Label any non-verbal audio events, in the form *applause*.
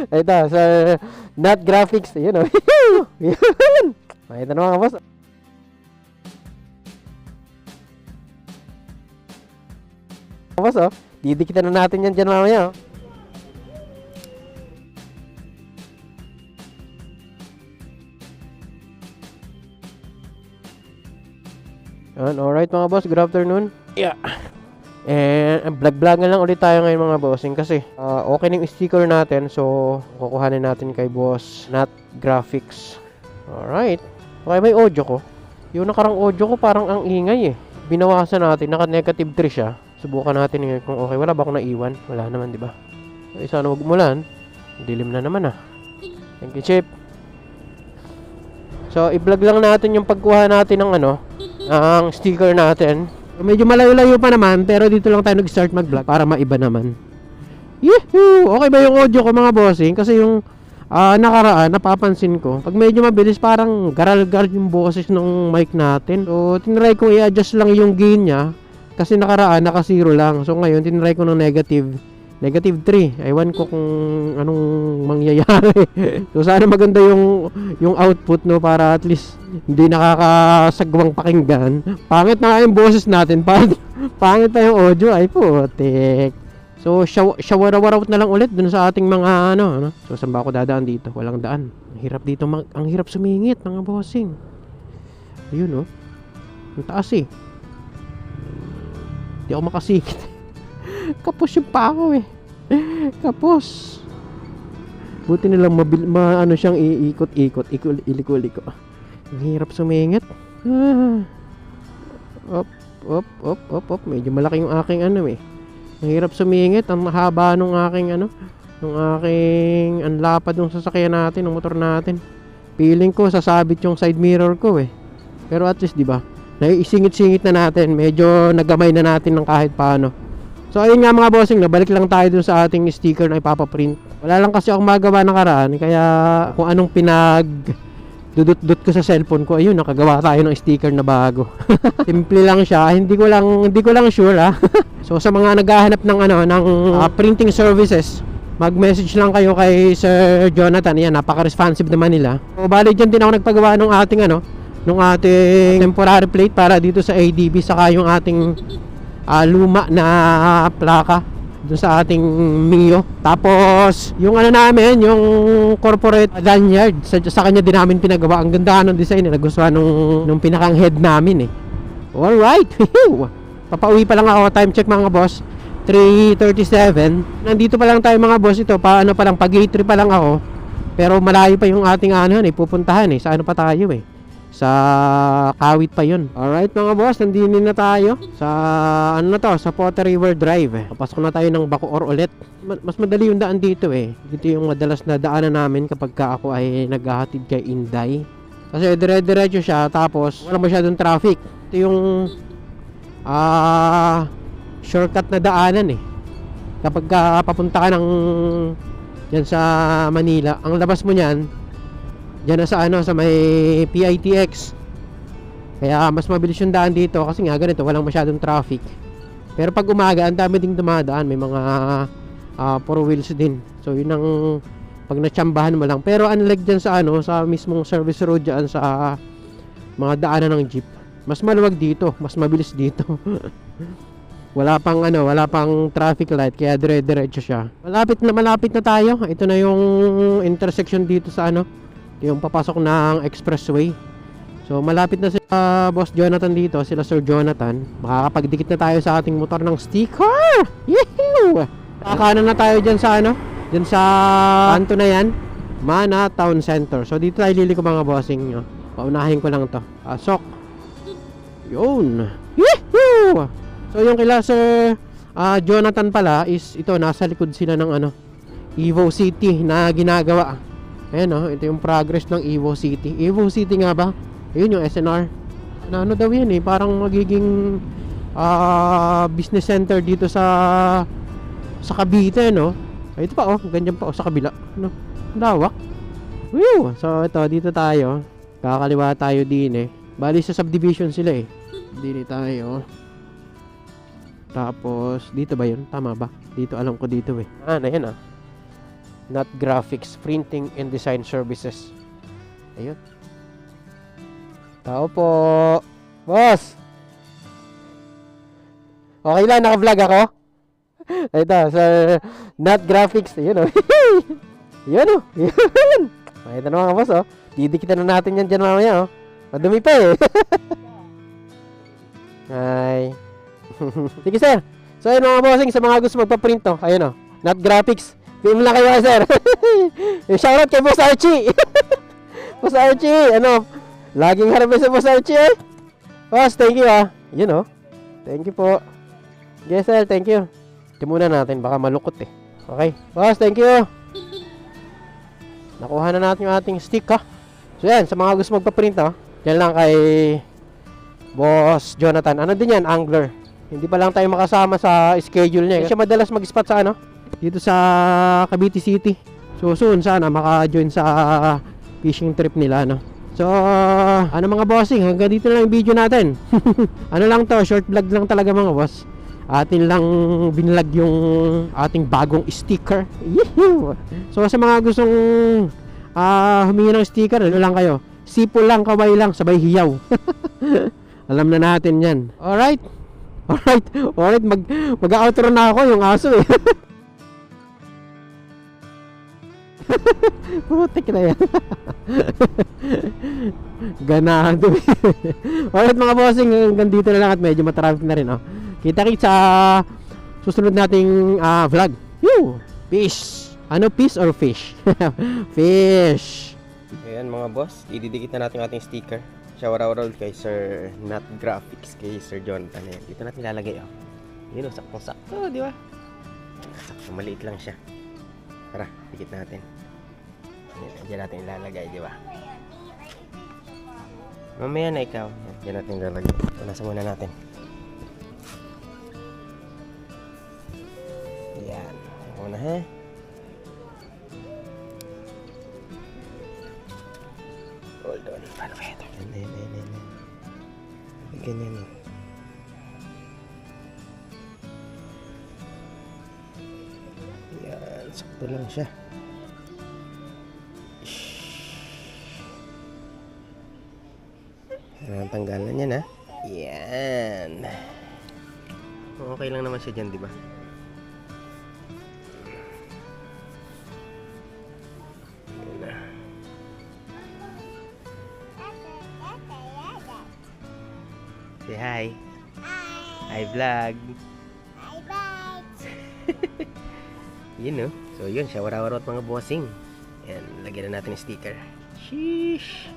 *laughs* Ito, sa not graphics, *laughs* yun o. Yun. Makita na mga boss. Boss, oh. Didikitan na natin yan dyan mamaya, oh. Yan, alright mga boss, good afternoon. Yeah. And vlog-vlog na lang ulit tayo ngayon mga bossing kasi ah, okay na yung sticker natin so kukuhanin natin kay boss not graphics. Alright. Okay may audio ko. Yung nakarang audio ko parang ang ingay eh. Binawasan natin, naka negative 3 siya. Subukan natin ngayon kung okay. Wala ba akong naiwan? Wala naman, di ba? Eh, sana wag umulan. Dilim na naman ah. Thank you, Chip. So, i-vlog lang natin yung pagkuha natin ng ano, ang sticker natin. Medyo malayo-layo pa naman, pero dito lang tayo nag-start mag-vlog para maiba naman. Yehoo! Okay ba yung audio ko mga bossing? Kasi yung ah, nakaraan, napapansin ko, pag medyo mabilis, parang garal-garal yung boses ng mic natin. So, tinry ko i-adjust lang yung gain niya. Kasi nakaraan, naka-zero lang. So, ngayon, tinry ko ng negative. Negative 3. Ewan ko kung anong mangyayari. *laughs* so, sana maganda yung, yung output, no? Para at least hindi nakakasagwang pakinggan. Pangit na yung boses natin. *laughs* Pangit, pangit pa yung audio. Ay, putik. So, shaw shower-war out na lang ulit dun sa ating mga ano, ano. So, saan ba ako dadaan dito? Walang daan. Ang hirap dito, mag ang hirap sumingit, mga bossing. Ayun, oh. Ang taas eh. Hindi ako makasingit. Kapos yung pa ako eh. Kapos. Buti nilang mabil ma ano siyang iikot-ikot, ikot iliko-liko. Ang hirap sumingit. Ah. Op, op, op, op, op. Medyo malaki yung aking ano eh. Ang hirap sumingit. Ang haba nung aking ano, nung aking ang lapad ng sasakyan natin, ng motor natin. Feeling ko sasabit yung side mirror ko eh. Pero at least 'di ba? Naiisingit-singit na natin. Medyo nagamay na natin ng kahit paano. So ayun nga mga bossing, nabalik lang tayo dun sa ating sticker na ipapaprint. Wala lang kasi akong magawa ng karaan, kaya kung anong pinag dudut-dut ko sa cellphone ko, ayun, nakagawa tayo ng sticker na bago. *laughs* Simple lang siya, hindi ko lang hindi ko lang sure ha. *laughs* so sa mga naghahanap ng ano ng ah, printing services, mag-message lang kayo kay Sir Jonathan. Yan, napaka-responsive naman nila. So bali diyan din ako nagpagawa ng ating ano, nung ating temporary plate para dito sa ADB saka yung ating ah, luma na plaka dun sa ating Mio. Tapos, yung ano namin, yung corporate lanyard, sa, sa kanya din namin pinagawa. Ang ganda ng design, eh. nagustuhan nung, nung pinakang head namin eh. Alright! *laughs* Papauwi pa lang ako, time check mga boss. 3.37 Nandito pa lang tayo mga boss ito Paano pa lang, pag gate 3 pa lang ako Pero malayo pa yung ating ano eh, pupuntahan eh Sa ano pa tayo eh sa kawit pa yun. Alright mga boss, nandito na tayo Sa ano na to, sa Potter River Drive. Papasok na tayo ng Bacoor ulit. Ma- Mas madali yung daan dito eh. Dito yung madalas na daanan namin kapag ka ako ay naghahatid kay Inday. Kasi dire-diretso siya tapos wala masyadong traffic. Ito yung ah shortcut na daanan eh. Kapag ka papunta ka ng yan sa Manila ang labas mo niyan Diyan na sa ano sa may PITX. Kaya mas mabilis yung daan dito kasi nga ganito walang masyadong traffic. Pero pag umaga ang dami ding dumadaan, may mga ah, four wheels din. So yun ang pag natsambahan mo lang. Pero unlike dyan sa ano sa mismong service road dyan sa mga daanan ng jeep, mas maluwag dito, mas mabilis dito. *laughs* wala pang ano, wala pang traffic light kaya dire-diretso siya. Malapit na malapit na tayo. Ito na yung intersection dito sa ano, yung papasok ng expressway. So malapit na si ah, Boss Jonathan dito, sila Sir Jonathan. Makakapagdikit na tayo sa ating motor ng sticker. Yehoo! Kakanan na tayo dyan sa ano, dyan sa kanto na yan. Mana Town Center. So dito tayo liliko mga bossing nyo. Paunahin ko lang to. Pasok. Yun. Yehoo! So yung kila Sir ah, Jonathan pala is ito nasa likod sila ng ano Evo City na ginagawa. Ayan oh, ito yung progress ng Evo City. Evo City nga ba? Ayun yung SNR. Na ano daw yan eh, parang magiging ah, business center dito sa sa Cavite no. Ay, ito pa oh, ganyan pa oh sa kabila. No. Lawak. Woo! So ito dito tayo. Kakaliwa tayo din eh. Bali sa subdivision sila eh. Dito tayo. Tapos dito ba 'yun? Tama ba? Dito alam ko dito eh. Ah, na yan ah. Not graphics, printing and design services. Ayun. Tao po. Boss! Okay lang, naka-vlog ako? *laughs* Ito, sa not graphics. Ayun *laughs* o. Yun o. Yun. Makita na mga boss o. Didikitan na natin yan dyan mamaya o. Madumi pa eh. *laughs* Hi. Sige sir. So ayun mga bossing, sa mga gusto magpa-print to, ayun o. Not graphics. PM lang kayo sir. *laughs* Shoutout kay Boss Archie. *laughs* Boss Archie, ano, laging harap sa Boss Archie eh. Boss, thank you ah. Yun oh. Thank you po. Yes sir, thank you. Ito muna natin, baka malukot eh. Okay. Boss, thank you. Nakuha na natin yung ating stick ha. So yan, sa mga gusto magpa-print ha. Yan lang kay Boss Jonathan. Ano din yan? Angler. Hindi pa lang tayo makasama sa schedule niya. Siya madalas mag-spot sa ano? Dito sa Cavite City. So soon sana maka-join sa fishing trip nila no. So, ano mga bossing, hanggang dito na lang yung video natin. *laughs* ano lang to, short vlog lang talaga mga boss. Atin lang binlog yung ating bagong sticker. Yehey! So sa mga gustong ah humingi ng sticker, ano lang kayo? Sipo lang, kaway lang, sabay hiyaw. *laughs* Alam na natin yan. Alright. Alright. Alright. Mag, mag-outro na ako yung aso eh. *laughs* *laughs* Putik na yan. *laughs* Ganado. *laughs* Alright mga bossing, hanggang dito na lang at medyo matraffic na rin. Oh. Kita-kita sa susunod nating ah, vlog. Yoo! Fish! Ano fish or fish? fish! Ayan mga boss, ididikit na natin ating sticker. Shower out kay Sir Nat Graphics, kay Sir Jonathan. Ayan, dito natin ilalagay oh. Yun oh, saktong sakto, di ba? Sakto, maliit lang siya. Tara, dikit natin. Diyan natin ilalagay, di ba? Mamaya na ikaw. Diyan natin ilalagay. Punasan muna natin. Ayan muna ha. Hold on. Paano kaya ito? Ayan, ayan, ayan. Ayan, Ganyan eh. Ayan, sakto lang siya. Okay lang naman siya dyan, di ba? Ayan na. Say hi. Hi vlog. *laughs* Yun no. So yun, shower-shower mga bossing. Yan, lagyan na natin yung sticker. Sheesh.